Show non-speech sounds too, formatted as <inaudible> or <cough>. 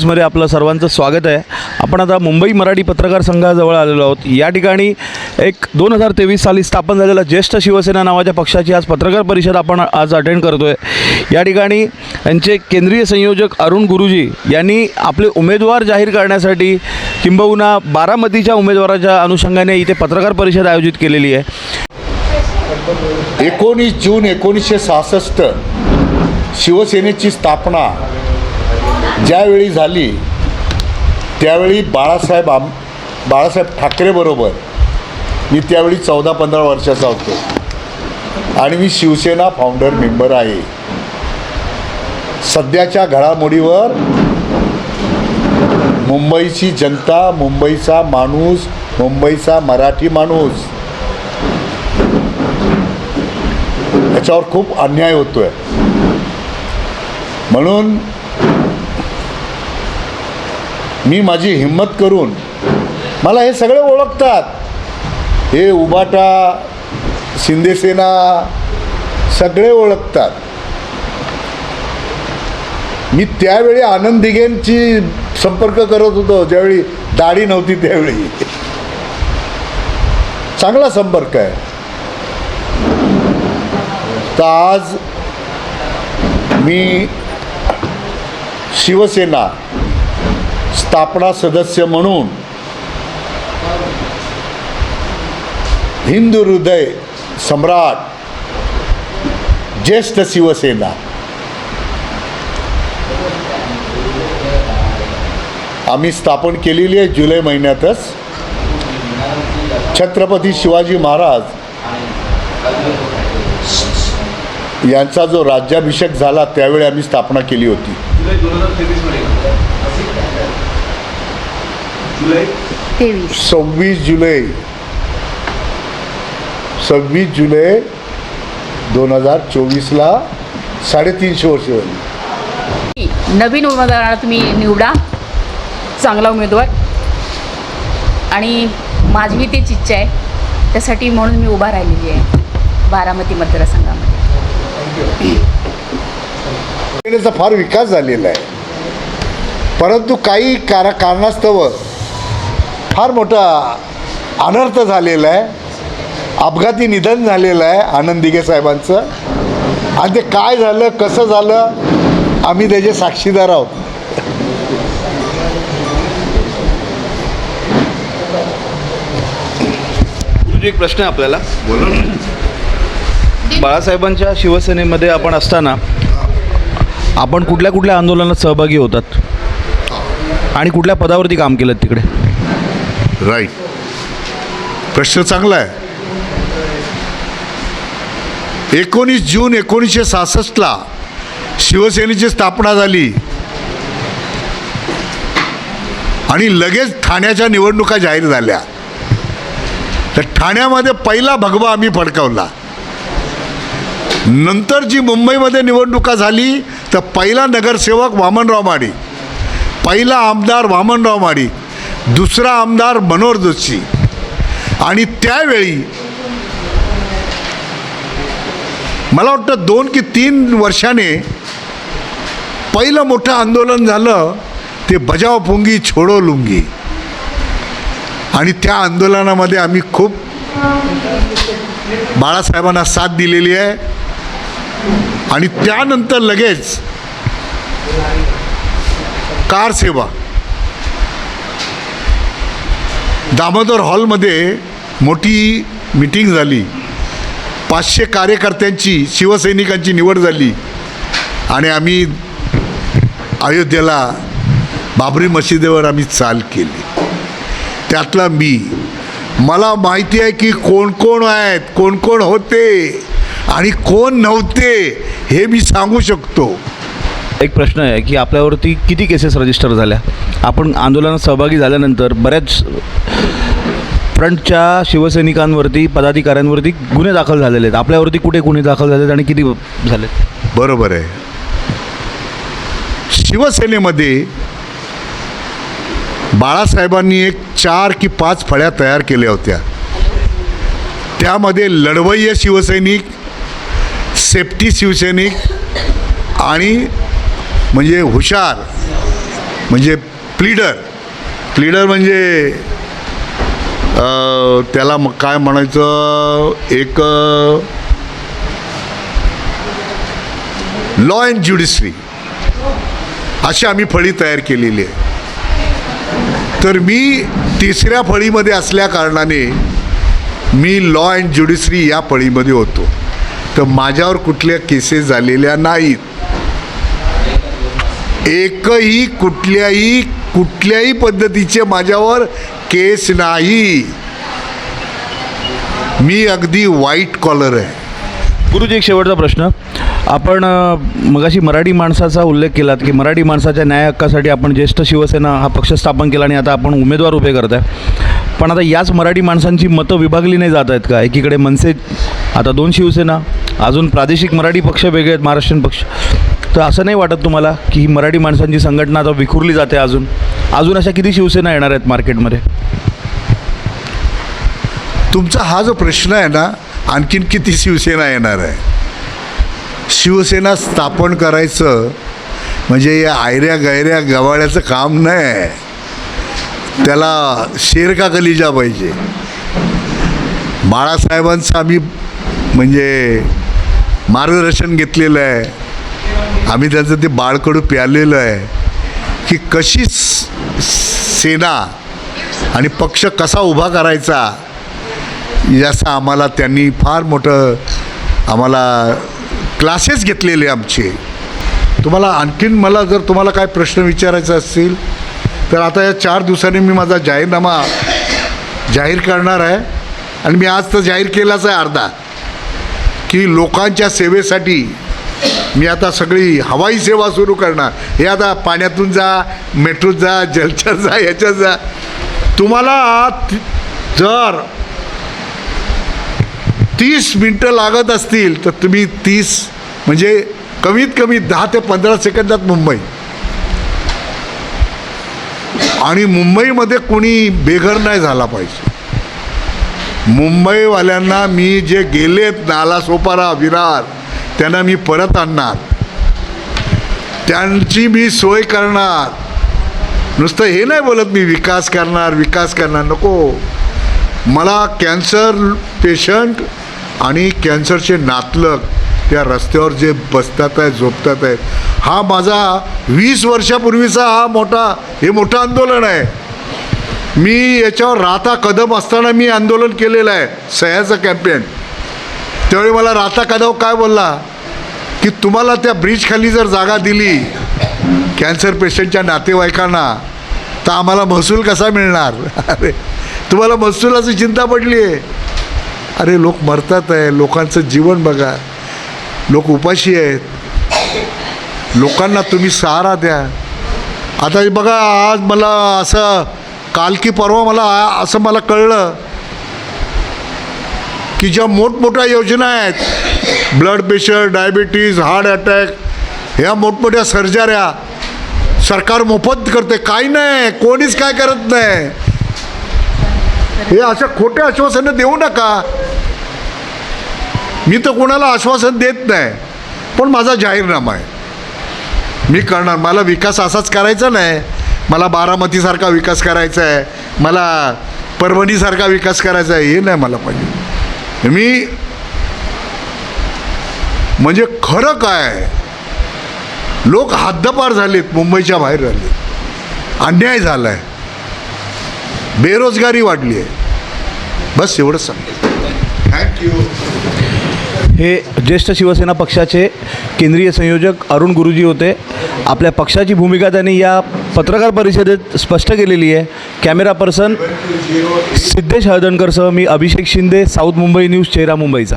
न्यूजमध्ये आपलं सर्वांचं स्वागत आहे. आपण आता मुंबई मराठी पत्रकार संघाजवळ आलेलो आहोत. या ठिकाणी एक दोन हजार तेवीस साली स्थापन झालेल्या ज्येष्ठ शिवसेना नावाच्या पक्षाची आज पत्रकार परिषद आपण आज अटेंड करतो आहे या ठिकाणी यांचे केंद्रीय संयोजक अरुण गुरुजी यांनी आपले उमेदवार जाहीर करण्यासाठी किंबहुना बारामतीच्या उमेदवाराच्या अनुषंगाने इथे पत्रकार परिषद आयोजित केलेली आहे. एकोणीस जून एकोणीसशे सहासष्ट शिवसेनेची स्थापना ज्यावेळी झाली त्यावेळी बाळासाहेब आम बाळासाहेब ठाकरेबरोबर मी त्यावेळी चौदा पंधरा वर्षाचा होतो. आणि मी शिवसेना फाउंडर मेंबर आहे. सध्याच्या घडामोडीवर मुंबईची जनता मुंबईचा माणूस मुंबईचा मराठी माणूस. याच्यावर खूप अन्याय होतोय. म्हणून मी माझी हिंमत करून मला हे सगळे ओळखतात. हे उबाटा शिंदेसेना सगळे ओळखतात. मी त्यावेळी आनंद दिघेंची संपर्क करत होतो ज्यावेळी दाढी नव्हती त्यावेळी. चांगला संपर्क आहे. तर आज मी शिवसेना स्थापना सदस्य म्हणून हिंदू हृदय सम्राट ज्येष्ठ शिवसेना. आम्ही स्थापन केलेली आहे जुलै महिन्यातच. छत्रपती शिवाजी महाराज यांचा जो राज्याभिषेक झाला त्यावेळी आम्ही स्थापना केली होती. तेवीस. सव्वीस जुलै. सव्वीस जुलै दोन हजार चोवीसला साडेतीनशे वर्ष झाली. नवीन उमेदवाराला तुम्ही निवडा. चांगला उमेदवार. आणि माझी तीच इच्छा आहे. त्यासाठी म्हणून मी उभा राहिलेली आहे. बारामती मतदारसंघामध्ये. फार विकास झालेला आहे. परंतु काही कारा कारणास्तव फार मोठा अनर्थ झालेला आहे. अपघाती निधन झालेलं आहे आनंद दिघे साहेबांचं. आणि ते काय झालं कसं झालं आम्ही त्याचे साक्षीदार आहोत. एक प्रश्न आहे आपल्याला. बाळासाहेबांच्या शिवसेनेमध्ये आपण असताना आपण कुठल्या कुठल्या आंदोलनात सहभागी होतात? आणि कुठल्या पदावरती काम केलं तिकडे? राईट प्रश्न चांगला आहे. एकोणीस जून एकोणीसशे सहासष्टला शिवसेनेची स्थापना झाली. आणि लगेच ठाण्याच्या निवडणुका जाहीर झाल्या. तर ठाण्यामध्ये पहिला भगवा आम्ही फडकावला. नंतर जी मुंबईमध्ये निवडणुका झाली तर पहिला नगरसेवक वामनराव माडी पहिला आमदार वामनराव माडी दुसरा आमदार मनोहर जोशी. आणि त्यावेळी मला वाटतं दोन की तीन वर्षाने पहिलं मोठं आंदोलन झालं ते बजाव पुंगी छोडो लुंगी. आणि त्या आंदोलनामध्ये आम्ही खूप बाळासाहेबांना साथ दिलेली आहे. आणि त्यानंतर लगेच कार सेवा. दामोदर हॉलमध्ये मोठी मीटिंग झाली. पाचशे कार्यकर्त्यांची शिवसैनिकांची निवड झाली. आणि आम्ही अयोध्येला बाबरी मशिदीवर आम्ही चाल केली. त्यातला मी. मला माहिती आहे की कोण कोण आहेत कोण कोण होते आणि कोण नव्हते हे मी सांगू शकतो. एक प्रश्न आहे की आपल्यावरती किती केसेस रजिस्टर झाल्या? आपण आंदोलनात सहभागी झाल्यानंतर बऱ्याच फ्रंटच्या शिवसैनिकांवरती पदाधिकाऱ्यांवरती गुन्हे दाखल झालेले आहेत. आपल्यावरती कुठे गुन्हे दाखल झालेत आणि किती झालेत? बरोबर आहे. शिवसेनेमध्ये बाळासाहेबांनी एक चार की पाच फळ्या तयार केल्या होत्या. त्यामध्ये लढवय्य शिवसैनिक सेफ्टी शिवसैनिक आणि म्हणजे हुशार म्हणजे प्लीडर. प्लीडर म्हणजे त्याला मग काय म्हणायचं? एक लॉ अँड ज्युडिशरी अशी आम्ही फळी तयार केलेली आहे. तर मी तिसऱ्या फळीमध्ये असल्या कारणाने मी लॉ अँड ज्युडिशरी या फळीमध्ये होतो. तर माझ्यावर कुठल्या केसेस झालेल्या नाहीत. एकही कुठल्याही कुठल्याही पद्धतीचे माझ्यावर केस नाही. मी अगदी वाईट कॉलर आहे. गुरुजी एक शेवटचा प्रश्न. आपण मगाशी मराठी माणसाचा उल्लेख केलात की मराठी माणसाच्या न्याय हक्कासाठी आपण ज्येष्ठ शिवसेना हा पक्ष स्थापन केला आणि आता आपण उमेदवार उभे करत आहे पण आता याच मराठी माणसांची मतं विभागली नाही जात आहेत का? एकीकडे मनसे आता दोन शिवसेना अजून प्रादेशिक मराठी पक्ष वेगळे आहेत महाराष्ट्रीयन पक्ष. तर असं नाही वाटत तुम्हाला की ही मराठी माणसांची संघटना आता विखुरली जाते अजून? अजून अशा किती शिवसेना येणार आहेत मार्केटमध्ये? तुमचा हा जो प्रश्न आहे ना आणखीन किती शिवसेना येणार आहे? शिवसेना स्थापन करायचं म्हणजे या आयऱ्या गैऱ्या गवाळ्याचं काम नाही आहे. त्याला शेर का कलिजा पाहिजे? बाळासाहेबांचं आम्ही म्हणजे मार्गदर्शन घेतलेलं आहे. आम्ही त्यांचं ते बाळकडू प्यालेलं आहे. की कशी सेना आणि पक्ष कसा उभा करायचा याचं आम्हाला त्यांनी फार मोठं आम्हाला क्लासेस घेतलेले आमचे. तुम्हाला आणखीन मला जर तुम्हाला काय प्रश्न विचारायचा असतील तर आता या चार दिवसांनी मी माझा जाहीरनामा जाहीर करणार आहे आणि मी आज तर जाहीर केलाच आहे अर्धा की लोकांच्या सेवेसाठी मी आता सगळी हवाई सेवा सुरू करणार. हे आता पाण्यातून जा मेट्रोत जा जलचर जा याच्यात जा. तुम्हाला जर तीस मिनटं लागत असतील तर तुम्ही तीस म्हणजे कमीत कमी दहा ते पंधरा सेकंदात मुंबई. आणि मुंबईमध्ये कोणी बेघर नाही झाला पाहिजे. मुंबईवाल्यांना मी जे गेलेत नालासोपारा विरार त्यांना मी परत आणणार. त्यांची मी सोय करणार. नुसतं हे नाही बोलत मी विकास करणार विकास करणार नको. मला कॅन्सर पेशंट आणि कॅन्सरचे नातलग त्या रस्त्यावर जे बसतात आहेत झोपतात आहेत हा माझा वीस वर्षापूर्वीचा हा मोठा हे मोठं आंदोलन आहे. मी याच्यावर राहता कदम असताना मी आंदोलन केलेलं आहे सह्याचं कॅम्पेन त्यावेळी मला राहता कदम काय बोलला? की तुम्हाला त्या ब्रिजखाली जर जागा दिली कॅन्सर पेशंटच्या नातेवाईकांना तर आम्हाला महसूल कसा मिळणार? <laughs> अरे तुम्हाला महसुलाची चिंता पडली आहे. अरे लोक मरतात आहे. लोकांचं जीवन बघा. लोक उपाशी आहेत. लोकांना तुम्ही सहारा द्या. आता हे बघा आज मला असं काल की परवा मला असं मला कळलं की ज्या मोठमोठ्या योजना आहेत blood pressure diabetes heart attack ह्या मोठमोठ्या सर्जऱ्या सरकार मोफत करते. काही नाही कोणीच काय करत नाही. हे अशा खोट्या आश्वासनं देऊ नका. मी तर कोणाला आश्वासन देत नाही पण माझा जाहीरनामा आहे. मी करणार. मला विकास असाच करायचा नाही. मला बारामतीसारखा विकास करायचा आहे. मला परभणीसारखा विकास करायचा आहे. हे नाही मला पाहिजे. मी म्हणजे खरं काय? लोक हद्दपार झालेत मुंबईच्या बाहेर झालेत. अन्याय झाला आहे बेरोजगारी वाढली आहे. बस एवढंच सांगतो. थँक्यू हे ज्येष्ठ शिवसेना पक्षाचे केंद्रीय संयोजक अरुण गुरुजी होते. आपल्या पक्षाची भूमिका त्यांनी या पत्रकार परिषदेत स्पष्ट केलेली आहे. कॅमेरा पर्सन सिद्धेश हळदणकरसह मी अभिषेक शिंदे साऊथ मुंबई न्यूज चेहरा मुंबईचा.